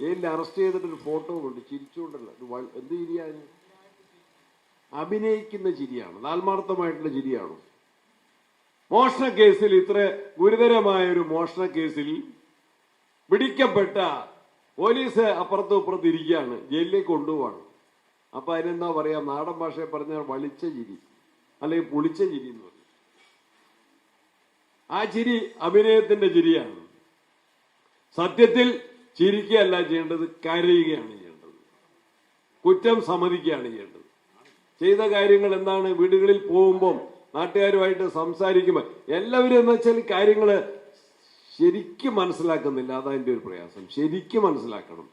ജയിലിൽ അറസ്റ്റ് ചെയ്തിട്ട് ഒരു ഫോട്ടോ കൊണ്ട് ചിരിച്ചുകൊണ്ടല്ല എന്ത് ചിരിയാണ്? അഭിനയിക്കുന്ന ചിരിയാണ്. ആത്മാർത്ഥമായിട്ടുള്ള ചിരിയാണ്. മോഷണ കേസിൽ ഇത്ര ഗുരുതരമായ ഒരു മോഷണ കേസിൽ പിടിക്കപ്പെട്ട പോലീസ് അപ്പുറത്തും ഇപ്പുറത്തും ഇരിക്കുകയാണ്. ജയിലിലേക്ക് കൊണ്ടുപോവാണ്. അപ്പൊ അതിനെന്താ പറയാ? നാടൻ ഭാഷയെ പറഞ്ഞാൽ വളിച്ച ചിരി അല്ലെങ്കിൽ പുളിച്ച ചിരി എന്ന് പറയും. ആ ചിരി അഭിനയത്തിന്റെ ചിരിയാണ്. സത്യത്തിൽ ചിരിക്കുകയല്ല ചെയ്യേണ്ടത് കരയുകയാണ് ചെയ്യേണ്ടത്. കുറ്റം സമ്മതിക്കുകയാണ് ചെയ്യേണ്ടത്. ചെയ്ത കാര്യങ്ങൾ എന്താണ്? വീടുകളിൽ പോകുമ്പോൾ നാട്ടുകാരുമായിട്ട് സംസാരിക്കുമ്പോൾ എല്ലാവരും എന്ന് വെച്ചാൽ കാര്യങ്ങൾ ശരിക്കും മനസ്സിലാക്കുന്നില്ല. അതാണ് അതതിന്റെ ഒരു പ്രയാസം. ശരിക്കും മനസ്സിലാക്കണം.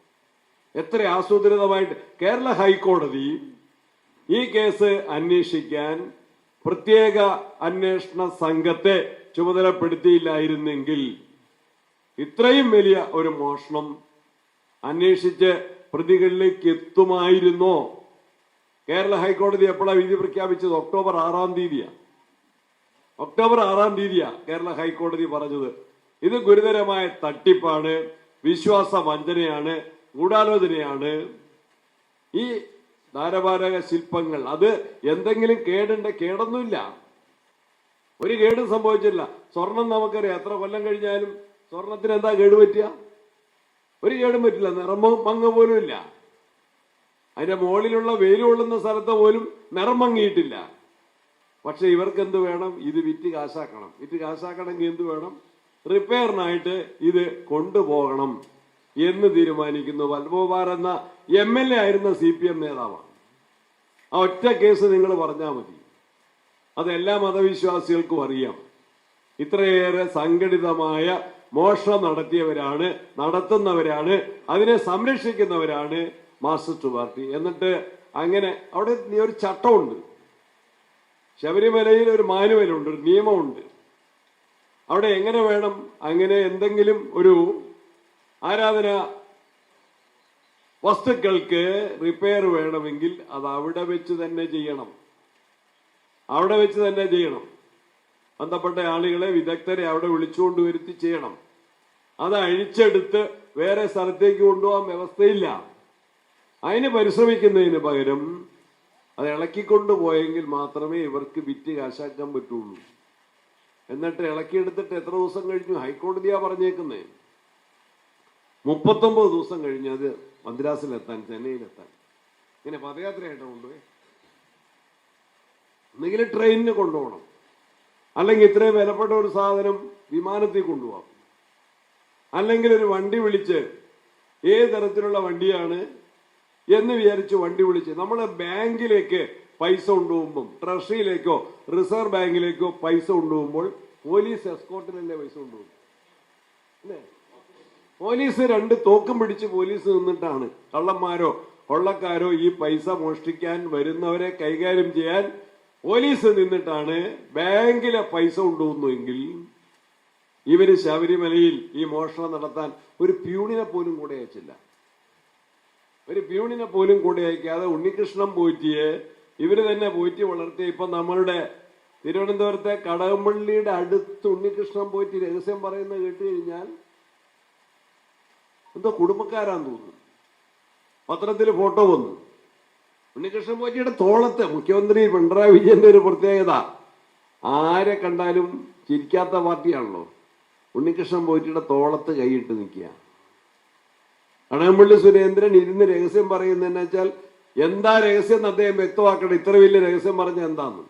എത്ര ആസൂത്രിതമായിട്ട് കേരള ഹൈക്കോടതി ഈ കേസ് അന്വേഷിക്കാൻ പ്രത്യേക അന്വേഷണ സംഘത്തെ ചുമതലപ്പെടുത്തിയില്ലായിരുന്നെങ്കിൽ ഇത്രയും വലിയ ഒരു മോഷണം അന്വേഷിച്ച് പ്രതികളിലേക്ക് എത്തുമായിരുന്നോ? കേരള ഹൈക്കോടതി എപ്പോഴാണ് വിധി പ്രഖ്യാപിച്ചത്? ഒക്ടോബർ ആറാം തീയതിയാ. ഒക്ടോബർ ആറാം തീയതിയാ കേരള ഹൈക്കോടതി പറഞ്ഞത്. ഇത് ഗുരുതരമായ തട്ടിപ്പാണ് വിശ്വാസ വഞ്ചനയാണ് ഗൂഢാലോചനയാണ്. ഈ താരപാരക ശില്പങ്ങൾ അത് എന്തെങ്കിലും കേടുണ്ട്? കേടൊന്നുമില്ല. ഒരു കേടും സംഭവിച്ചില്ല സ്വർണം നമുക്കറിയാം. എത്ര കൊല്ലം കഴിഞ്ഞാലും സ്വർണത്തിന് എന്താ കേട് പറ്റുക ഒരു കേടും പറ്റില്ല. നിറമോ മങ്ങ പോലും ഇല്ല. അതിന്റെ മുകളിലുള്ള വെയിൽ കൊള്ളുന്ന സ്ഥലത്ത് പോലും നിറം മങ്ങിയിട്ടില്ല. പക്ഷെ ഇവർക്ക് എന്ത് വേണം? ഇത് വിറ്റ് കാശാക്കണം. വിറ്റ് കാശാക്കണമെങ്കിൽ എന്ത് വേണം? റിപ്പയറിനായിട്ട് ഇത് കൊണ്ടുപോകണം എന്ന് തീരുമാനിക്കുന്നു. വൽബോബാർ എന്ന എം എൽ എ ആയിരുന്ന സി പി എം നേതാവാണ്. ആ ഒറ്റ കേസ് നിങ്ങൾ പറഞ്ഞാൽ മതി. അതെല്ലാ മതവിശ്വാസികൾക്കും അറിയാം. ഇത്രയേറെ സംഘടിതമായ മോഷണം നടത്തിയവരാണ് നടത്തുന്നവരാണ് അതിനെ സംരക്ഷിക്കുന്നവരാണ് മാർസിസ്റ്റ് പാർട്ടി എന്നിട്ട് അങ്ങനെ അവിടെ ഒരു ചട്ടമുണ്ട്. ശബരിമലയിൽ ഒരു മാനുവലുണ്ട് ഒരു നിയമമുണ്ട്. അവിടെ എങ്ങനെ വേണം അങ്ങനെ എന്തെങ്കിലും ഒരു ആരാധന വസ്തുക്കൾക്ക് റിപ്പയർ വേണമെങ്കിൽ അത് അവിടെ വെച്ച് തന്നെ ചെയ്യണം. അവിടെ വെച്ച് തന്നെ ചെയ്യണം. ബന്ധപ്പെട്ട ആളുകളെ വിദഗ്ധരെ അവിടെ വിളിച്ചുകൊണ്ട് വരുത്തി ചെയ്യണം. അത് അഴിച്ചെടുത്ത് വേറെ സ്ഥലത്തേക്ക് കൊണ്ടുപോകാൻ വ്യവസ്ഥയില്ല. അതിന് പരിശ്രമിക്കുന്നതിന് പകരം അത് ഇളക്കിക്കൊണ്ട് പോയെങ്കിൽ മാത്രമേ ഇവർക്ക് വിറ്റ് കാശാക്കാൻ പറ്റുള്ളൂ. എന്നിട്ട് ഇളക്കിയെടുത്തിട്ട് എത്ര ദിവസം കഴിഞ്ഞു? ഹൈക്കോടതിയാ പറഞ്ഞേക്കുന്നേ. മുപ്പത്തൊമ്പത് ദിവസം കഴിഞ്ഞ് അത് മദ്രാസിലെത്താൻ ചെന്നൈയിലെത്താൻ. ഇങ്ങനെ പദയാത്രയായിട്ട് കൊണ്ടുപോയി. ഒന്നുകിൽ ട്രെയിനിന് കൊണ്ടുപോകണം. അല്ലെങ്കിൽ ഇത്രയും വിലപ്പെട്ട ഒരു സാധനം വിമാനത്തിൽ കൊണ്ടുപോകാം അല്ലെങ്കിൽ ഒരു വണ്ടി വിളിച്ച് ഏത് തരത്തിലുള്ള വണ്ടിയാണ് എന്ന് വിചാരിച്ച് വണ്ടി വിളിച്ച് നമ്മൾ ബാങ്കിലേക്ക് പൈസ കൊണ്ടുപോകുമ്പം ട്രഷറിയിലേക്കോ റിസർവ് ബാങ്കിലേക്കോ പൈസ കൊണ്ടുപോകുമ്പോൾ പോലീസ് എസ്കോട്ടിലല്ലേ പൈസ കൊണ്ടുപോകും? അല്ലേ? പോലീസ് രണ്ട് തോക്കും പിടിച്ച് പോലീസ് നിന്നിട്ടാണ് കള്ളന്മാരോ കൊള്ളക്കാരോ ഈ പൈസ മോഷ്ടിക്കാൻ വരുന്നവരെ കൈകാര്യം ചെയ്യാൻ പോലീസ് നിന്നിട്ടാണ് ബാങ്കിലെ പൈസ കൊണ്ടുപോകുന്നുവെങ്കിൽ ഇവർ ശബരിമലയിൽ ഈ മോഷണം നടത്താൻ ഒരു പ്യൂണിനെ പോലും കൂടെ അയച്ചില്ല. ഒരു പ്യൂണിനെ പോലും കൂടെ അയക്കാതെ ഉണ്ണികൃഷ്ണൻ പോറ്റിയെ ഇവർ തന്നെ പോറ്റി വളർത്തി ഇപ്പൊ നമ്മളുടെ തിരുവനന്തപുരത്തെ കടകംപള്ളിയുടെ അടുത്ത് ഉണ്ണികൃഷ്ണൻ പോറ്റി രഹസ്യം പറയുന്നത് കേട്ട് കഴിഞ്ഞാൽ എന്തോ കുടുംബക്കാരാന്ന് തോന്നുന്നു. പത്രത്തിൽ ഫോട്ടോ വന്നു. ഉണ്ണികൃഷ്ണൻ പോറ്റിയുടെ തോളത്ത് മുഖ്യമന്ത്രി പിണറായി വിജയന്റെ ഒരു പ്രത്യേകത. ആരെ കണ്ടാലും ചിരിക്കാത്ത പാർട്ടിയാണല്ലോ. ഉണ്ണികൃഷ്ണൻ പോറ്റിയുടെ തോളത്ത് കൈയിട്ട് നിൽക്കുക. കടകംപള്ളി സുരേന്ദ്രൻ ഇരുന്ന് രഹസ്യം പറയുന്നതെന്ന് വെച്ചാൽ എന്താ രഹസ്യം എന്ന് അദ്ദേഹം വ്യക്തമാക്കണം. ഇത്ര വലിയ രഹസ്യം പറഞ്ഞ എന്താന്ന്?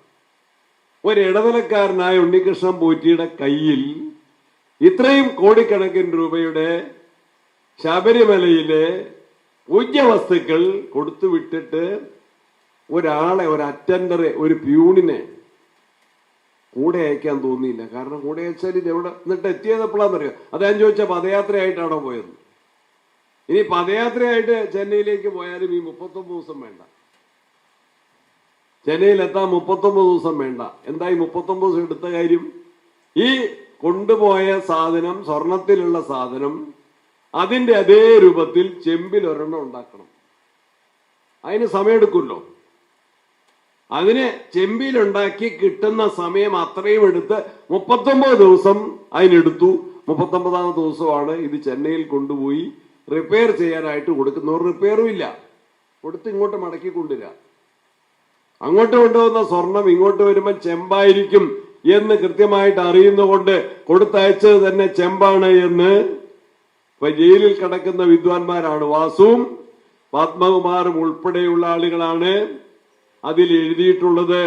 ഒരു ഇടനിലക്കാരനായ ഉണ്ണികൃഷ്ണൻ പോറ്റിയുടെ കയ്യിൽ ഇത്രയും കോടിക്കണക്കിന് രൂപയുടെ ശബരിമലയിലെ പൂജ്യവസ്തുക്കൾ കൊടുത്തു വിട്ടിട്ട് ഒരാളെ ഒരു അറ്റൻഡറെ ഒരു പ്യൂണിനെ കൂടെ അയക്കാൻ തോന്നിയില്ല. കാരണം കൂടെ അയച്ചാൽ ഇത് എവിടെ എന്നിട്ട് എത്തിയത് എപ്പോഴാണെന്നറിയോ അദ്ദേഹം ചോദിച്ച പദയാത്രയായിട്ടാണോ പോയത്? ഇനി പദയാത്രയായിട്ട് ചെന്നൈയിലേക്ക് പോയാലും ഈ മുപ്പത്തൊമ്പത് ദിവസം വേണ്ട. ചെന്നൈയിൽ എത്താൻ മുപ്പത്തൊമ്പത് ദിവസം വേണ്ട. എന്താ ഈ മുപ്പത്തൊമ്പത് ദിവസം എടുത്ത കാര്യം? ഈ കൊണ്ടുപോയ സാധനം സ്വർണത്തിലുള്ള സാധനം അതിന്റെ അതേ രൂപത്തിൽ ചെമ്പിൽ ഒരെണ്ണം ഉണ്ടാക്കണം. അതിന് സമയമെടുക്കുമല്ലോ. അതിന് ചെമ്പിയിലുണ്ടാക്കി കിട്ടുന്ന സമയം അത്രയും എടുത്ത് മുപ്പത്തൊമ്പത് ദിവസം അതിനെടുത്തു. മുപ്പത്തൊമ്പതാമത്തെ ദിവസമാണ് ഇത് ചെന്നൈയിൽ കൊണ്ടുപോയി റിപ്പയർ ചെയ്യാനായിട്ട് കൊടുക്കുന്നവർ റിപ്പയറും ഇല്ല. കൊടുത്ത് ഇങ്ങോട്ട് മടക്കി കൊണ്ടുവരിക. അങ്ങോട്ട് കൊണ്ടുവന്ന സ്വർണം ഇങ്ങോട്ട് വരുമ്പോൾ ചെമ്പായിരിക്കും എന്ന് കൃത്യമായിട്ട് അറിയുന്നതുകൊണ്ട് കൊടുത്തയച്ചത് തന്നെ ചെമ്പാണ് എന്ന് ഇപ്പൊ ജയിലിൽ കിടക്കുന്ന വിദ്വാൻമാരാണ് വാസുവും പത്മകുമാറും ഉൾപ്പെടെയുള്ള ആളുകളാണ്. അതിൽ എഴുതിയിട്ടുള്ളത്